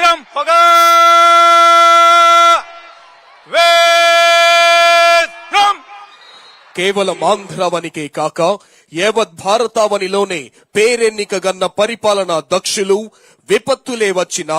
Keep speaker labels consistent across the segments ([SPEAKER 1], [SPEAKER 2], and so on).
[SPEAKER 1] వేత్రం పొగ
[SPEAKER 2] కేవలం ఆంధ్రావనికే కాక యావత్ భారతావనిలోనే పేరెన్నిక గన్న పరిపాలనా దక్షులు విపత్తులే వచ్చినా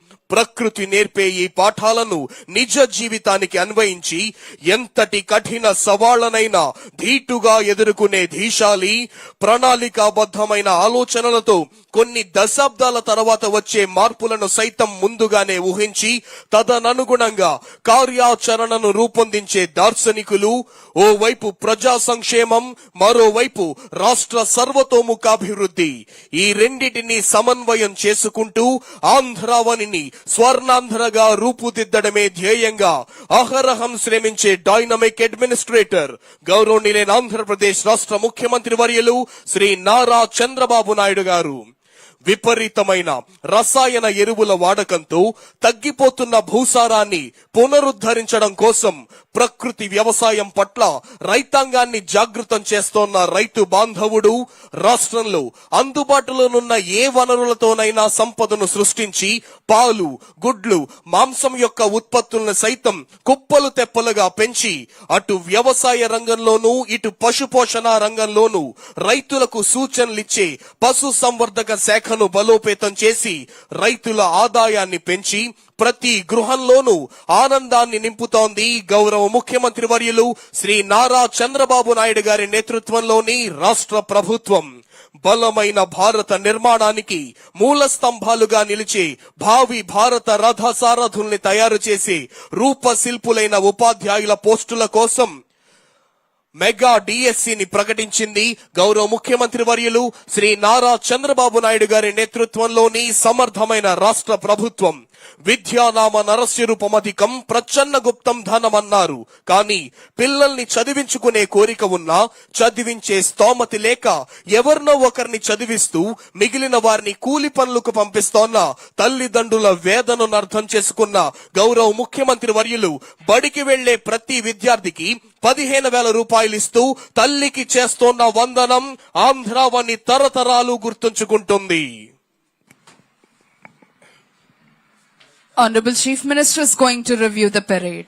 [SPEAKER 2] ప్రకృతి నేర్పే ఈ పాఠాలను నిజ జీవితానికి అన్వయించి ఎంతటి కఠిన సవాళ్ళనైనా ధీటుగా ఎదుర్కొనే ధీశాలి ప్రణాళికాబద్ధమైన ఆలోచనలతో కొన్ని దశాబ్దాల తర్వాత వచ్చే మార్పులను సైతం ముందుగానే ఊహించి తదననుగుణంగా కార్యాచరణను రూపొందించే దార్శనికులు ఓవైపు ప్రజా సంక్షేమం మరోవైపు రాష్ట్ర సర్వతోముఖాభివృద్ధి. ఈ రెండింటిని సమన్వయం చేసుకుంటూ ఆంధ్రావనిని స్వర్ణాంధ్రగా రూపుదిద్దడమే ధ్యేయంగా అహరహం శ్రమించే డైనమిక్ అడ్మినిస్ట్రేటర్ గౌరవనీయులైన ఆంధ్రప్రదేశ్ రాష్ట్ర ముఖ్యమంత్రి వర్యులు శ్రీ నారా చంద్రబాబు నాయుడు గారు. విపరీతమైన రసాయన ఎరువుల వాడకంతో తగ్గిపోతున్న భూసారాన్ని పునరుద్ధరించడం కోసం ప్రకృతి వ్యవసాయం పట్ల రైతాంగాన్ని జాగృతం చేస్తోన్న రైతు బాంధవుడు రాష్ట్రంలో అందుబాటులోనున్న ఏ వనరులతోనైనా సంపదను సృష్టించి పాలు గుడ్లు మాంసం యొక్క ఉత్పత్తులను సైతం కుప్పలు తెప్పలుగా పెంచి అటు వ్యవసాయ రంగంలోనూ ఇటు పశుపోషణ రంగంలోనూ రైతులకు సూచనలిచ్చే పశు సంవర్ధక శాఖ శాఖను బలోపేతం చేసి రైతుల ఆదాయాన్ని పెంచి ప్రతి గృహంలోనూ ఆనందాన్ని నింపుతోంది గౌరవ ముఖ్యమంత్రి వర్యులు శ్రీ నారా చంద్రబాబు నాయుడు గారి నేతృత్వంలోని రాష్ట్ర ప్రభుత్వం. బలమైన భారత నిర్మాణానికి మూల స్తంభాలుగా నిలిచి భావి భారత రథ సారథుల్ని తయారు చేసి రూపశిల్పులైన ఉపాధ్యాయుల పోస్టుల కోసం మెగా డిఎస్సిని ప్రకటించింది గౌరవ ముఖ్యమంత్రి వర్యులు శ్రీ నారా చంద్రబాబు నాయుడు గారి నేతృత్వంలోని సమర్థమైన రాష్ట్ర ప్రభుత్వం. విద్యానామ నరస్యరూపమధికం ప్రచన్న గుప్తం ధనమన్నారు. కానీ పిల్లల్ని చదివించుకునే కోరిక ఉన్నా చదివించే స్తోమతి లేక ఎవరినో ఒకరిని చదివిస్తూ మిగిలిన వారిని కూలి పనులకు పంపిస్తోన్న తల్లిదండ్రుల వేదనను అర్థం చేసుకున్న గౌరవ ముఖ్యమంత్రి వర్యులు బడికి వెళ్ళే ప్రతి విద్యార్థికి పదిహేను వేల రూపాయలు ఇస్తూ తల్లికి చేస్తోన్న వందనం ఆంధ్రావని తరతరాలు గుర్తుంచుకుంటుంది.
[SPEAKER 3] Honorable Chief Minister is going to review the parade.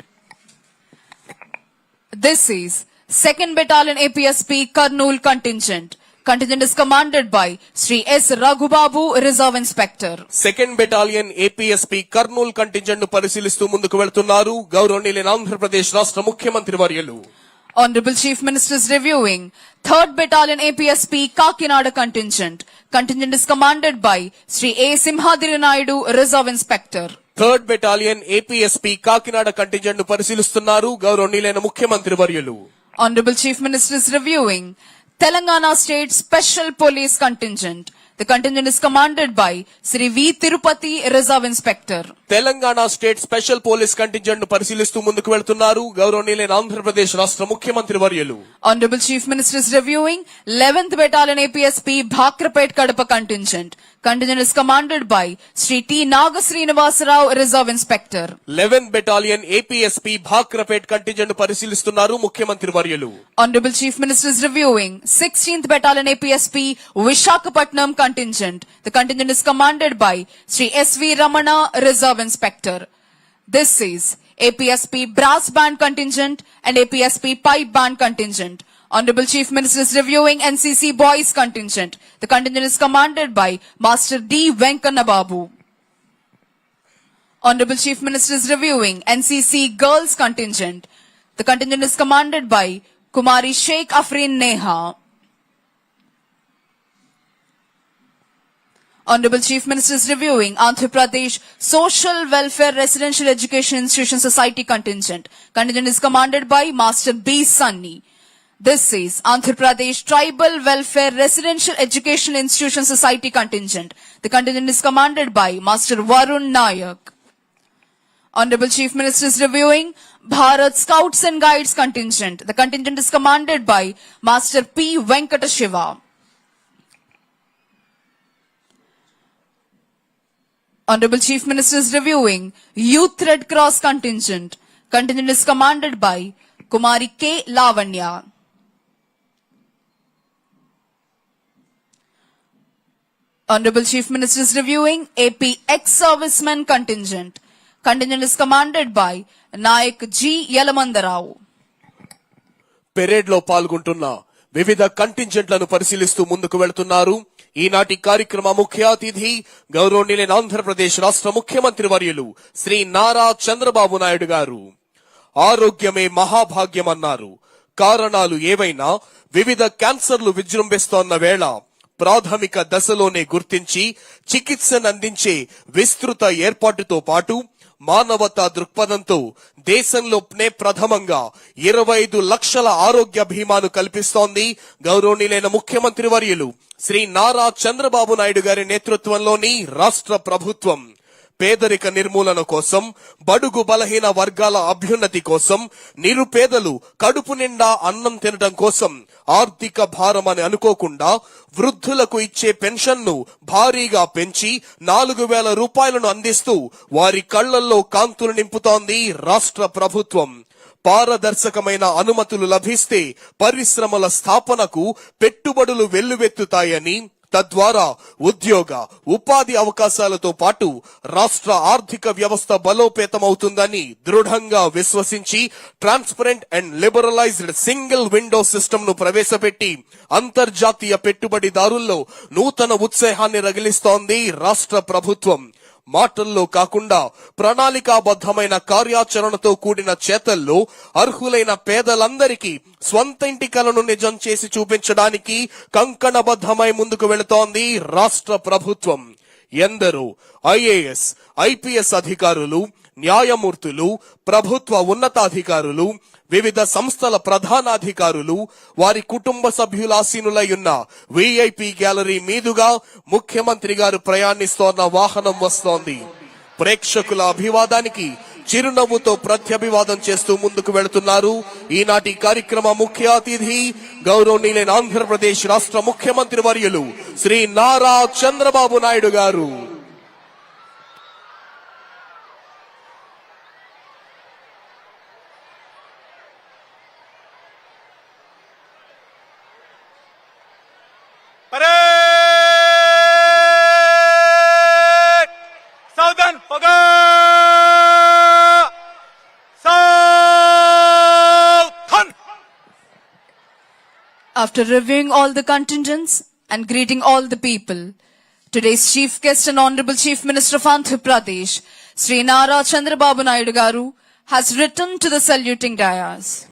[SPEAKER 3] This is 2nd Battalion APSP Karnool contingent. Contingent is commanded by Sri S. Raghubabu, Reserve Inspector.
[SPEAKER 2] Second battalion APSP Kurnool కంటింజెంట్ను పరిశీలిస్తూ ముందుకు వెళ్తున్నారు గౌరవనీయులైన ఆంధ్రప్రదేశ్ రాష్ట్ర ముఖ్యమంత్రి వర్యులు
[SPEAKER 3] Honorable Chief Minister is reviewing 3rd Battalion APSP Kakinada contingent. Contingent is commanded by Sri A. Simhadiri Naidu, Reserve Inspector.
[SPEAKER 2] Third battalion APSP Kakinada కంటింజెంట్ను పరిశీలిస్తున్నారు. గౌరవనీయులైన ముఖ్యమంత్రి వర్యులు.
[SPEAKER 3] Honourable chief minister reviewing Telangana state special police contingent The contingent is commanded by Sri V. Tirupati, Reserve Inspector.
[SPEAKER 2] Telangana state special police కంటింజెంట్ను పరిశీలిస్తూ ముందుకు వెళ్తున్నారు గౌరవనీయులైన ఆంధ్రప్రదేశ్ రాష్ట్ర ముఖ్యమంత్రి వర్యులు
[SPEAKER 3] Honorable Chief Minister is reviewing 11th Battalion APSP Bhakrapet Kadapa Contingent. Contingent is commanded by Sri T. Nagasrinivasa Rao, Reserve Inspector.
[SPEAKER 2] Eleven battalion APSP Bhakrapet కంటింజెంట్ను పరిశీలిస్తున్నారు ముఖ్యమంత్రి వర్యులు
[SPEAKER 3] Honorable Chief Minister is reviewing 16th Battalion APSP Vishakhapatnam contingent. The contingent is commanded by Sri S.V. Ramana, Reserve Inspector. This is APSP Brass Band contingent and APSP Pipe Band contingent. Honorable Chief Minister is reviewing NCC Boys contingent. The contingent is commanded by Master D. Venkana Babu. Honorable Chief Minister is reviewing NCC Girls contingent. The contingent is commanded by Kumari Sheikh Afrin Neha. Honorable Chief Minister is reviewing Andhra Pradesh Social Welfare Residential Education Institution Society contingent. Contingent is commanded by Master B. Sunny. This is Andhra Pradesh Tribal Welfare Residential Education Institution Society contingent. The contingent is commanded by Master Varun Nayak. Honorable Chief Minister is reviewing Bharat Scouts and Guides contingent. The contingent is commanded by Master P. Venkatashiva. Honorable Chief Minister is reviewing Youth Red Cross contingent. Contingent is commanded by Kumari K. Lavanya. Honorable Chief Minister is reviewing AP ex-servicemen contingent. Contingent is commanded by Nayak G. Yalamandarao.
[SPEAKER 2] పెరేడ్లో పాల్గొంటున్న వివిధ కంటింజెంట్లను పరిశీలిస్తూ ముందుకు వెళుతున్నారు. ఈనాటి కార్యక్రమ ముఖ్య అతిథి గౌరవనీయులైన ఆంధ్రప్రదేశ్ రాష్ట్ర ముఖ్యమంత్రి వర్యులు శ్రీ నారా చంద్రబాబు నాయుడు గారు. ఆరోగ్యమే మహాభాగ్యం అన్నారు. కారణాలు ఏవైనా వివిధ క్యాన్సర్లు విజృంభిస్తోన్న వేళ ప్రాథమిక దశలోనే గుర్తించి చికిత్సనందించే విస్తృత ఏర్పాటుతో పాటు మానవతా దృక్పథంతో దేశంలోనే ప్రథమంగా ఇరవై ఐదు లక్షల ఆరోగ్య బీమాను కల్పిస్తోంది గౌరవనీయులైన ముఖ్యమంత్రి వర్యులు శ్రీ నారా చంద్రబాబు నాయుడు గారి నేతృత్వంలోని రాష్ట్ర ప్రభుత్వం. పేదరిక నిర్మూలన కోసం బడుగు బలహీన వర్గాల అభ్యున్నతి కోసం నిరుపేదలు కడుపు నిండా అన్నం తినడం కోసం ఆర్థిక భారం అని అనుకోకుండా వృద్ధులకు ఇచ్చే పెన్షన్ను భారీగా పెంచి నాలుగు వేల రూపాయలను అందిస్తూ వారి కళ్ళల్లో కాంతులు నింపుతోంది రాష్ట్ర ప్రభుత్వం. పారదర్శకమైన అనుమతులు లభిస్తే పరిశ్రమల స్థాపనకు పెట్టుబడులు వెల్లువెత్తుతాయని తద్వారా ఉద్యోగ ఉపాధి అవకాశాలతో పాటు రాష్ట్ర ఆర్థిక వ్యవస్థ బలోపేతమవుతుందని దృఢంగా విశ్వసించి transparent and liberalised single window సిస్టమ్ను ప్రవేశపెట్టి అంతర్జాతీయ పెట్టుబడిదారుల్లో నూతన ఉత్సాహాన్ని రగిలిస్తోంది రాష్ట్ర ప్రభుత్వం. మాటల్లో కాకుండా ప్రణాళికాబద్ధమైన కార్యాచరణతో కూడిన చేతల్లో అర్హులైన పేదలందరికీ స్వంత ఇంటి కలను నిజం చేసి చూపించడానికి కంకణబద్ధమై ముందుకు వెళుతోంది రాష్ట్ర ప్రభుత్వం. ఎందరో ఐఏఎస్ ఐపీఎస్ అధికారులు న్యాయమూర్తులు ప్రభుత్వ ఉన్నతాధికారులు వివిధ సంస్థల ప్రధానాధికారులు వారి కుటుంబ సభ్యులాసీనులై ఉన్న విఐపి గ్యాలరీ మీదుగా ముఖ్యమంత్రి గారు ప్రయాణిస్తోన్న వాహనం వస్తోంది. ప్రేక్షకుల అభివాదానికి చిరునవ్వుతో ప్రత్యభివాదం చేస్తూ ముందుకు వెళుతున్నారు. ఈనాటి కార్యక్రమ ముఖ్య అతిథి గౌరవనీయులైన ఆంధ్రప్రదేశ్ రాష్ట్ర ముఖ్యమంత్రి వర్యులు శ్రీ నారా చంద్రబాబు నాయుడు గారు.
[SPEAKER 3] After reviewing all the contingents and greeting all the people, today's chief guest and honorable chief minister of Andhra Pradesh, Sri Nara Chandrababu Naidu Garu, has written to the saluting dais.